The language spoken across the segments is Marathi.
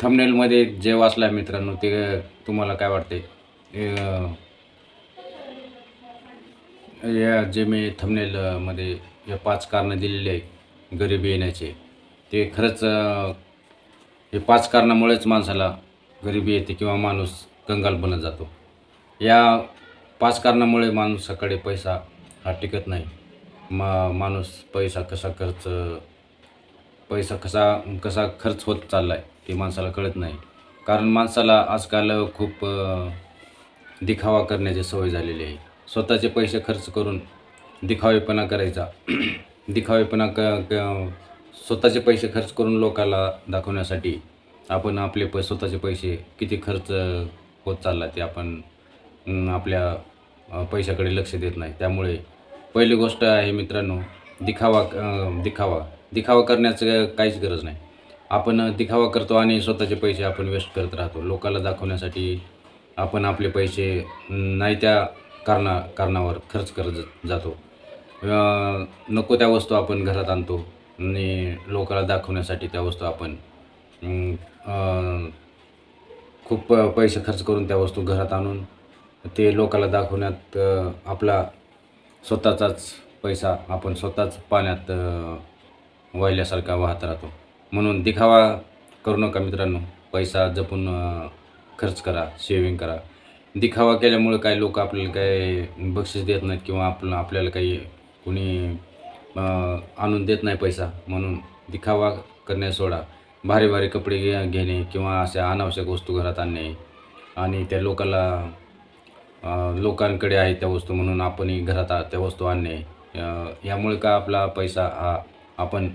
थंबनेलमध्ये जे वाचलं आहे मित्रांनो ते तुम्हाला काय वाटते? या जे मी थंबनेलमध्ये या पाच कारणं दिलेली आहे गरिबी येण्याचे ते खरंच हे पाच कारणामुळेच माणसाला गरिबी येते किंवा माणूस कंगाल बनत जातो. या पाच कारणामुळे माणसाकडे पैसा हा टिकत नाही. मा माणूस पैसा कसा खर्च पैसा कसा कसा खर्च होत चालला आहे ते माणसाला कळत नाही. कारण माणसाला आजकाल खूप दिखावा करण्याची सवय झालेली आहे. स्वतःचे पैसे खर्च करून दिखावेपणा करायचा. दिखावेपणा क स्वतःचे पैसे खर्च करून लोकाला दाखवण्यासाठी आपण आपले प स्वतःचे पैसे किती खर्च होत चालला ते आपण आपल्या पैशाकडे लक्ष देत नाही. त्यामुळे पहिली गोष्ट आहे मित्रांनो दिखावा दिखावा. दिखावा करण्याचं काहीच गरज नाही. आपण दिखावा करतो आणि स्वतःचे पैसे आपण वेस्ट करत राहतो. लोकाला दाखवण्यासाठी आपण आपले पैसे नाही त्या कारणा कारणावर खर्च करत जातो. नको त्या वस्तू आपण घरात आणतो आणि लोकाला दाखवण्यासाठी त्या वस्तू आपण खूप पैसे खर्च करून त्या वस्तू घरात आणून ते लोकाला दाखवण्यात आपला स्वतःचाच पैसा आपण स्वतःच पाण्यात वाहिल्यासारखा वाहत राहतो. म्हणून दिखावा करू नका मित्रांनो. पैसा जपून खर्च करा सेविंग करा. दिखावा केल्यामुळे काय लोक आपल्याला काय बक्षीस देत नाहीत किंवा आपलं आपल्याला काही कुणी आणून देत नाही पैसा. म्हणून दिखावा करणे सोडा. भारी भारी कपडे घे घेणे किंवा अशा अनावश्यक वस्तू घरात आणणे. आणि त्या लोकाला लोकांकडे आहे त्या वस्तू म्हणून आपणही घरात आ- त्या वस्तू आणणे. यामुळे का आपला पैसा हा आपण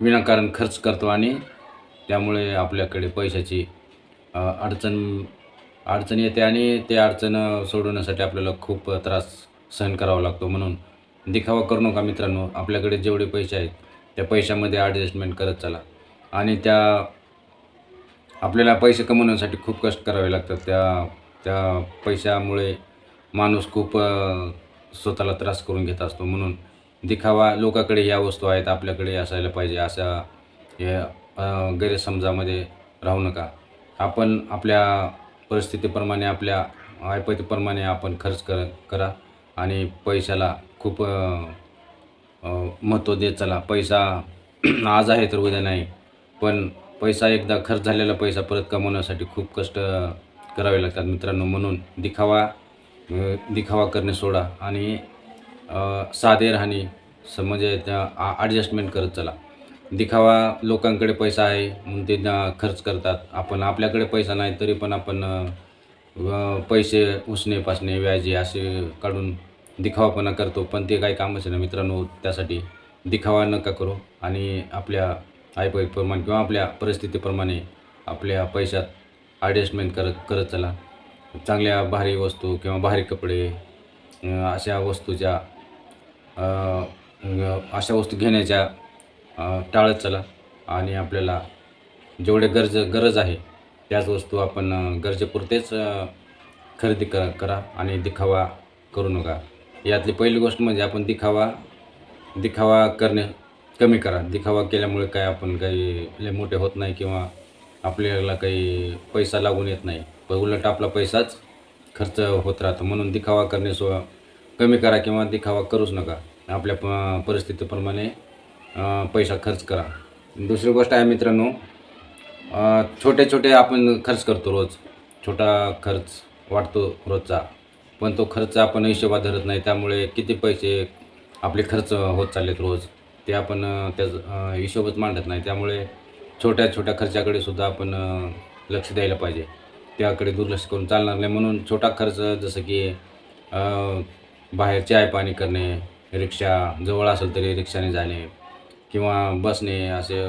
विनाकारण खर्च करतो आणि त्यामुळे आपल्याकडे पैशाची अडचण अडचण येते आणि ते अडचण सोडवण्यासाठी आपल्याला खूप त्रास सहन करावा लागतो. म्हणून दिखावा करू नका मित्रांनो. आपल्याकडे जेवढे पैसे आहेत त्या पैशामध्ये ॲडजस्टमेंट करत चला. आणि त्या आपल्याला पैसे कमवण्यासाठी खूप कष्ट करावे लागतात. त्या त्या पैशामुळे माणूस खूप स्वतःला त्रास करून घेत असतो. म्हणून दिखावा लोकाकडे या वस्तू आहेत आपल्याकडे असायला पाहिजे असा या गैरसमजामध्ये राहू नका. आपण आपल्या परिस्थितीप्रमाणे आपल्या ऐपतीप्रमाणे आपण खर्च कर करा आणि पैशाला खूप महत्त्व देत चला. पैसा आज आहे तर उद्या नाही. पण पैसा एकदा खर्च झालेला पैसा परत कमवण्यासाठी खूप कष्ट करावे लागतात मित्रांनो. म्हणून दिखावा दिखावा करणे सोडा आणि साधे राहणे स म्हणजे त्या ॲडजस्टमेंट करत चला. दिखावा लोकांकडे पैसा आहे म्हणून ते खर्च करतात. आपण आपल्याकडे पैसा नाही तरी पण आपण पैसे उसणे पासणे व्याजे असे काढून दिखावापणा करतो. पण ते काही कामच नाही मित्रांनो त्यासाठी दिखावा नका करू. आणि आपल्या आईपैप्रमाणे किंवा आपल्या परिस्थितीप्रमाणे आपल्या पैशात ॲडजस्टमेंट करत करत चला. चांगल्या भारी वस्तू किंवा भारी कपडे अशा वस्तूच्या अशा वस्तू घेण्याच्या टाळत चला. आणि आपल्याला जेवढे गरज गरज आहे त्याच वस्तू आपण गरजेपुरतेच खरेदी कर करा आणि दिखावा करू नका. यातली पहिली गोष्ट म्हणजे आपण दिखावा दिखावा करणे कमी करा. दिखावा केल्यामुळे काय आपण काही लय मोठे होत नाही किंवा आपल्याला काही पैसा लागून येत नाही. पण उलट आपला पैसाच खर्च होत राहतो. म्हणून दिखावा करणे सो कमी करा किंवा दिखावा करूच नका. आपल्या प परिस्थितीप्रमाणे पैसा खर्च करा. दुसरी गोष्ट आहे मित्रांनो छोटे छोटे आपण खर्च करतो रोज. छोटा खर्च वाटतो रोजचा. पण तो खर्च आपण हिशोबा धरत नाही. त्यामुळे किती पैसे आपले खर्च होत चाललेत रोज ते आपण त्याच हिशोबच मांडत नाही. त्यामुळे छोट्या छोट्या खर्चाकडे सुद्धा आपण लक्ष द्यायला पाहिजे. त्याकडे दुर्लक्ष करून चालणार नाही. म्हणून छोटा खर्च जसं की बाहेर चाय पाणी करणे रिक्षा जवळ असेल तरी रिक्षाने जाणे किंवा बसने असे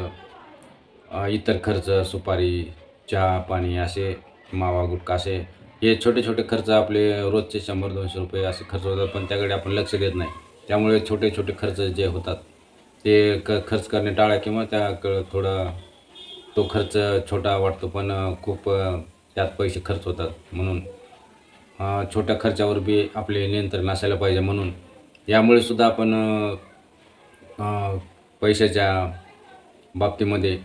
इतर खर्च सुपारी चहा पाणी असे मावा गुटखा असे हे छोटे छोटे खर्च आपले रोजचे शंभर दोनशे रुपये असे खर्च होतात. पण त्याकडे आपण लक्ष देत नाही. त्यामुळे छोटे छोटे खर्च जे होतात ते क खर्च करणे टाळा किंवा त्याकडं थोडं तो खर्च छोटा वाटतो पण खूप त्यात पैसे खर्च होतात म्हणून. छोट्या खर्चावर बी आपले नियंत्रण असायला पाहिजे म्हणून. यामुळे सुद्धा आपण पैशाच्या बाबतीमध्ये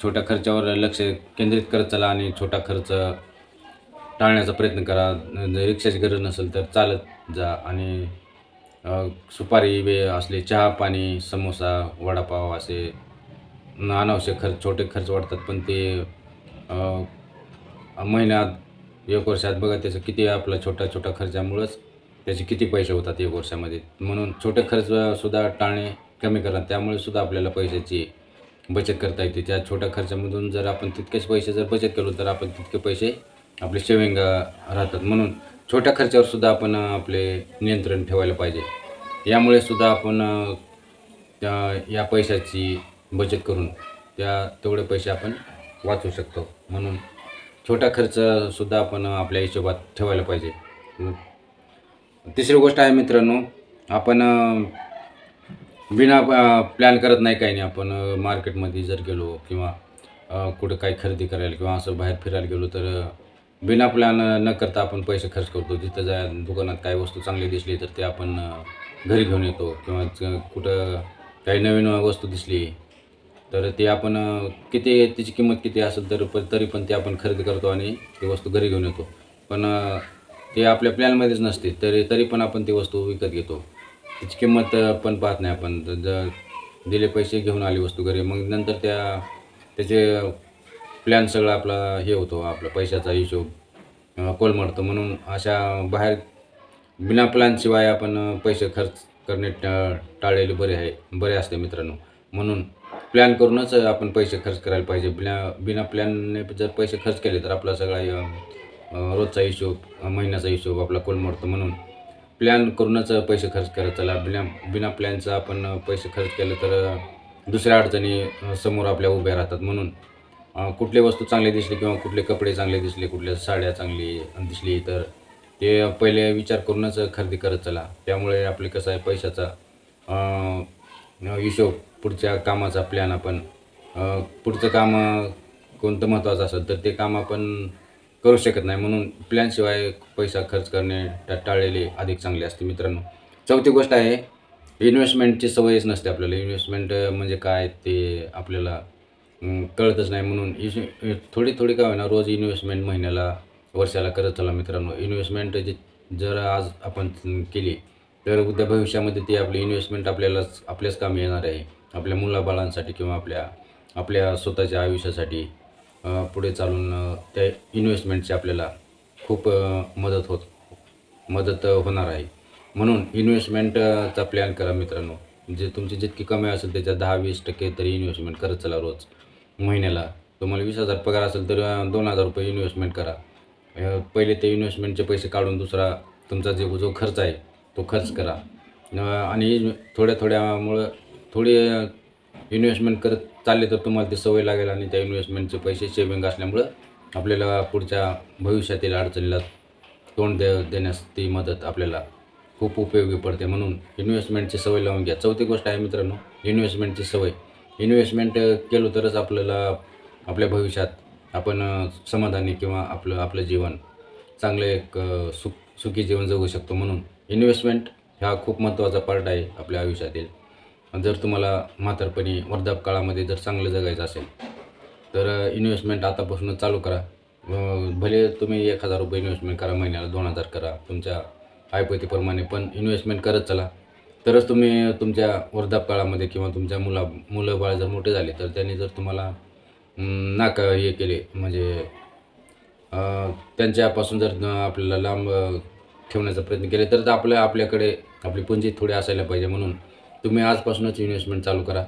छोट्या खर्चावर लक्ष केंद्रित करत चला आणि छोटा खर्च टाळण्याचा प्रयत्न करा. जर रिक्षाची गरज नसेल तर चालत जा आणि सुपारी वे असले चहा पाणी समोसा वडापाव असे अनावश्यक खर्च छोटे खर्च वाढतात पण ते महिन्यात एक वर्षात बघा त्याचं किती आपला छोटा छोटा खर्चामुळंच त्याचे किती पैसे होतात एक वर्षामध्ये. म्हणून छोटे खर्चसुद्धा टाळणे कमी करा त्यामुळे सुद्धा आपल्याला पैशाची बचत करता येते. त्या छोट्या खर्चामधून जर आपण तितकेच पैसे जर बचत केलो तर आपण तितके पैसे आपले सेविंग राहतात. म्हणून छोट्या खर्चावर सुद्धा आपण आपले नियंत्रण ठेवायला पाहिजे. यामुळे सुद्धा आपण त्या या पैशाची बचत करून त्या तेवढे पैसे आपण वाचवू शकतो. म्हणून छोटा खर्चसुद्धा आपण आपल्या हिशोबात ठेवायला पाहिजे. तिसरी गोष्ट आहे मित्रांनो आपण बिना प्लॅन करत नाही काही नाही. आपण मार्केटमध्ये जर गेलो किंवा कुठं काही खरेदी करायला किंवा असं बाहेर फिरायला गेलो तर बिना प्लॅन न करता आपण पैसे खर्च करतो. जिथं जा दुकानात काही वस्तू चांगली दिसली तर ते आपण घरी घेऊन येतो किंवा कुठं काही नवीन वस्तू दिसली तर ते आपण किती त्याची किंमत किती असेल तर पण तरी पण ते आपण खरेदी करतो आणि ती वस्तू घरी घेऊन येतो. पण ते आपल्या प्लॅनमध्येच नसते तरी तरी पण आपण ती वस्तू विकत घेतो. त्याची किंमत पण पाहत नाही आपण. जर दिले पैसे घेऊन आली वस्तू घरी मग नंतर त्या त्याचे प्लॅन सगळा आपला हे होतो आपला पैशाचा हिशोब कोलमडतो. म्हणून अशा बाहेर बिना प्लॅनशिवाय आपण पैसे खर्च करणे टा टाळलेले बरे आहे बरे असते मित्रांनो. म्हणून प्लॅन करूनच आपण पैसे खर्च करायला पाहिजे. बिना बिना प्लॅनने जर पैसे खर्च केले तर आपला सगळा रोजचा हिशोब महिन्याचा हिशोब आपला कोलमडतो म्हणून. प्लॅन करूनच पैसे खर्च करत चला. बिना बिना प्लॅनचा आपण पैसे खर्च केले तर दुसऱ्या अडचणी समोर आपल्या उभ्या राहतात म्हणून. कुठले वस्तू चांगले दिसले किंवा कुठले कपडे चांगले दिसले कुठल्या साड्या चांगली दिसली तर ते पहिले विचार करूनच खरेदी करत चला. त्यामुळे आपले कसं आहे पैशाचा हिशोब पुढच्या कामाचा प्लॅन आपण पुढचं काम कोणतं महत्त्वाचं असेल तर ते काम आपण करू शकत नाही. म्हणून प्लॅनशिवाय पैसा खर्च करणे टाळलेले अधिक चांगले असते मित्रांनो. चौथी गोष्ट आहे इन्व्हेस्टमेंटची सवयच नसते आपल्याला. इन्व्हेस्टमेंट म्हणजे काय ते आपल्याला कळतच नाही. म्हणून इश थोडी थोडी काय होईना रोज इन्व्हेस्टमेंट महिन्याला वर्षाला करत चला मित्रांनो. इन्व्हेस्टमेंट जे जर आज आपण केली तर उद्या भविष्यामध्ये ती आपली इन्व्हेस्टमेंट आपल्यालाच आपल्याच कामी येणार आहे. आपल्या मुलाबाळांसाठी किंवा आपल्या आपल्या स्वतःच्या आयुष्यासाठी पुढे चालून त्या इन्व्हेस्टमेंटची आपल्याला खूप मदत होत मदत होणार आहे. म्हणून इन्व्हेस्टमेंटचा प्लॅन करा मित्रांनो. जे तुमची जितकी कमी असेल त्याच्या दहा वीस टक्के तरी इन्व्हेस्टमेंट करत चला रोज महिन्याला. तुम्हाला वीस हजार पगार असेल तर दोन हजार रुपये इन्व्हेस्टमेंट करा. पहिले ते इन्व्हेस्टमेंटचे पैसे काढून दुसरा तुमचा जे जो खर्च आहे तो खर्च करा. आणि थोड्या थोड्यामुळं थोडी इन्व्हेस्टमेंट करत चालले तर तुम्हाला ती सवय लागेल आणि त्या इन्व्हेस्टमेंटचे पैसे सेविंग असल्यामुळं आपल्याला पुढच्या भविष्यातील अडचणीला तोंड दे देण्यास ती मदत आपल्याला खूप उपयोगी पडते. म्हणून इन्व्हेस्टमेंटची सवय लावून घ्या. चौथी गोष्ट आहे मित्रांनो इन्व्हेस्टमेंटची सवय. इन्व्हेस्टमेंट केलो तरच आपल्याला आपल्या भविष्यात आपण समाधानी किंवा आपलं आपलं जीवन चांगलं एक सुख सुखी जीवन जगू शकतो. म्हणून इन्व्हेस्टमेंट हा खूप महत्त्वाचा पार्ट आहे आपल्या आयुष्यातील. जर तुम्हाला म्हातारपणी वर्धापकाळामध्ये जर चांगलं जगायचं असेल तर इन्व्हेस्टमेंट आतापासूनच चालू करा. भले तुम्ही एक हजार रुपये इन्व्हेस्टमेंट करा महिन्याला दोन हजार करा तुमच्या आयपतीप्रमाणे पण इन्व्हेस्टमेंट करत चला. तरच तुम्ही तुमच्या वर्धापकाळामध्ये किंवा तुमच्या मुला मुलं बाळ जर मोठे झाले तर त्यांनी जर तुम्हाला नाका हे केले म्हणजे त्यांच्यापासून जर आपल्याला लांब ठेवण्याचा प्रयत्न केले तर आपल्या आपल्याकडे आपली पुंजी थोडी असायला पाहिजे म्हणून तुम्ही आजपासूनच इन्व्हेस्टमेंट चालू करा.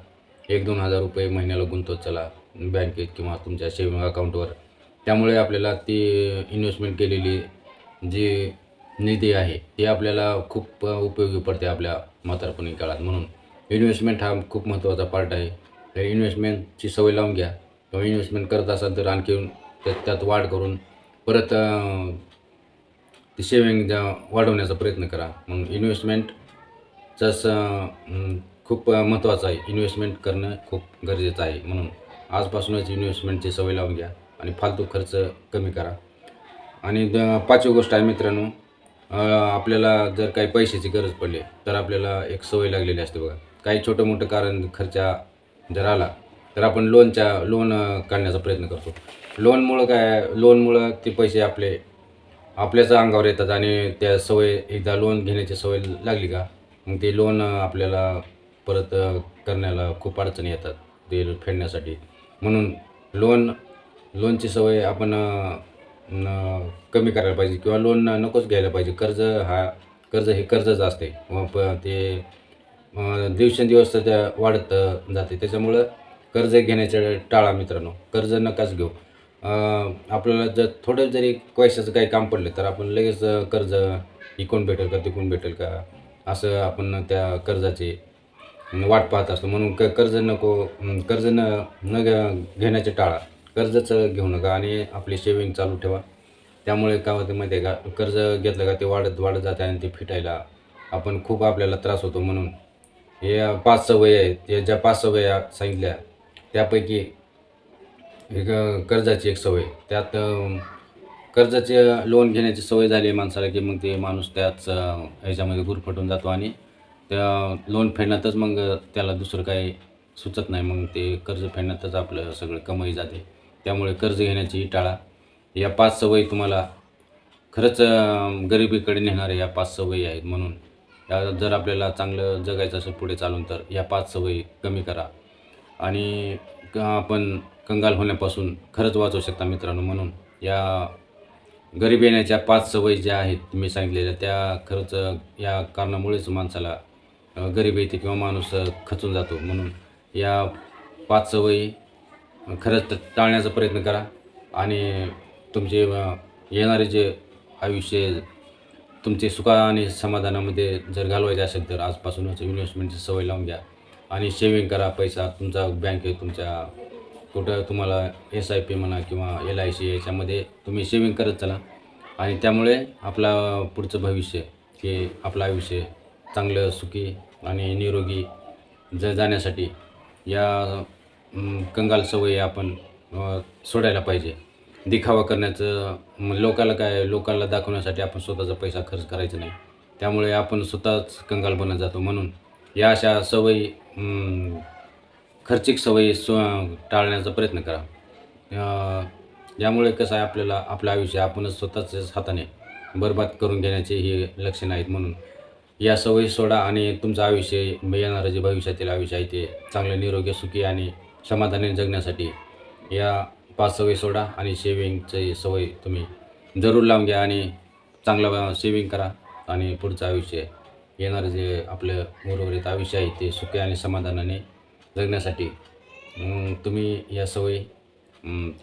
एक दोन हजार रुपये महिन्याला गुंतवत चला बँकेत किंवा तुमच्या सेविंग अकाउंटवर त्यामुळे आपल्याला ती इन्व्हेस्टमेंट केलेली जी निधी आहे ती आपल्याला खूप उपयोगी पडते आपल्या म्हातारपणी काळात. म्हणून इन्व्हेस्टमेंट हा खूप महत्त्वाचा पार्ट आहे. तर इन्व्हेस्टमेंटची सवय लावून घ्या. किंवा इन्व्हेस्टमेंट करत असाल तर आणखी त्यात त्यात वाढ करून परत ती सेविंग ज्या वाढवण्याचा प्रयत्न करा. म्हणून इन्व्हेस्टमेंट अं, खूप महत्त्वाचं आहे. इन्व्हेस्टमेंट करणं खूप गरजेचं आहे. म्हणून आजपासूनच इन्व्हेस्टमेंटची सवय लावून घ्या आणि फालतू खर्च कमी करा. आणि द पाचवी गोष्ट आहे मित्रांनो आपल्याला जर काही पैशाची गरज पडली तर आपल्याला एक सवय लागलेली असते बघा. काही छोटं मोठं कारण खर्चा जर आला तर आपण लोनच्या लोन काढण्याचा प्रयत्न करतो. लोनमुळं काय लोनमुळं ते पैसे आपले आपल्याच अंगावर येतात आणि त्या सवय एकदा लोन घेण्याची सवय लागली का मग ते लोन आपल्याला परत करण्याला खूप अडचणी येतात ते फेडण्यासाठी. म्हणून लोन लोनची सवय आपण कमी करायला पाहिजे किंवा लोन नकोच घ्यायला पाहिजे. कर्ज हा कर्ज हे कर्जच असते. व प ते दिवसेंदिवस तर त्या वाढत जाते. त्याच्यामुळं कर्ज घेण्याचे टाळा मित्रांनो. कर्ज नकाच घेऊ. आपल्याला जर थोडं जरी पैशाचं काही काम पडलं तर आपण लगेच कर्ज इकून भेटेल का तिकून भेटेल का? असं आपण त्या कर्जाचे वाट पाहत असतो. म्हणून क कर्ज नको कर्ज न न घ- घेण्याचे टाळा. कर्जच घेऊ नका आणि आपली शेविंग चालू ठेवा. त्यामुळे काय होते माहिती आहे का कर्ज घेतलं का ते वाढत वाढत जाते आणि ते फिटायला आपण खूप आपल्याला त्रास होतो. म्हणून हे पाच सवयी आहेत. या ज्या पाच सवयी सांगितल्या त्यापैकी एक कर्जाची एक सवय. त्यात कर्जाचे लोन घेण्याची सवय झाली आहे माणसाला की मग ते माणूस त्याच ह्याच्यामध्ये गुरफटून जातो आणि त्या लोन फेडण्यातच मग त्याला दुसरं काही सुचत नाही. मग ते कर्ज फेडण्यातच आपलं सगळं कमाई जाते. त्यामुळे कर्ज घेण्याची टाळा. या पाच सवयी तुम्हाला खरंच गरिबीकडे नेणाऱ्या या पाच सवयी आहेत म्हणून. या जर आपल्याला चांगलं जगायचं असेल पुढे चालून तर या पाच सवयी कमी करा. आणि क- आपण कंगाल होण्यापासून खरंच वाचवू शकता मित्रांनो म्हणून. या गरीब येण्याच्या पाच सवयी ज्या आहेत मी सांगितलेल्या त्या खरंच या कारणामुळेच माणसाला गरीब येते किंवा माणूस खचून जातो. म्हणून या पाच सवयी खरंच टाळण्याचा प्रयत्न करा. आणि तुमचे येणारे जे आयुष्य तुमचे सुखा आणि समाधानामध्ये जर घालवायचे असेल तर आजपासूनच इन्व्हेस्टमेंटची सवय लावून घ्या. आणि सेविंग करा. पैसा तुमचा बँक तुमच्या कुठं तुम्हाला एस आय पी म्हणा किंवा एल आय सी याच्यामध्ये तुम्ही सेविंग करत चला. आणि त्यामुळे आपला पुढचं भविष्य हे आपलं आयुष्य चांगलं सुखी आणि निरोगी ज जाण्यासाठी या कंगाल सवयी आपण सोडायला पाहिजे. दिखावा करण्याचं लोकाला काय लोकांना दाखवण्यासाठी आपण स्वतःचा पैसा खर्च करायचा नाही. त्यामुळे आपण स्वतःच कंगाल बनत जातो म्हणून. या अशा सवयी खर्चिक सवयी स्व टाळण्याचा प्रयत्न करा. यामुळे कसं आहे आपल्याला आपलं आयुष्य आपणच स्वतःच्याच हाताने बरबाद करून घेण्याचे हे लक्षण आहेत म्हणून. या सवयी सोडा आणि तुमचं आयुष्य येणारं जे भविष्यातील आयुष्य आहे ते चांगलं निरोगी सुखी आणि समाधानाने जगण्यासाठी या पाच सवयी सोडा आणि सेविंगची सवय तुम्ही जरूर लावून घ्या आणि चांगलं सेविंग करा आणि पुढचं आयुष्य येणारं जे आपलं उर्वरित आयुष्य आहे ते सुखी आणि समाधानाने जगण्यासाठी. तुम्ही या सवयी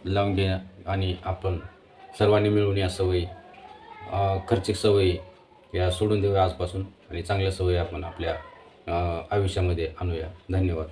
लावून घ्या आणि आपण सर्वांनी मिळून या सवयी खर्चिक सवयी या सोडून देऊया आजपासून आणि चांगल्या सवयी आपण आपल्या आयुष्यामध्ये आणूया. धन्यवाद.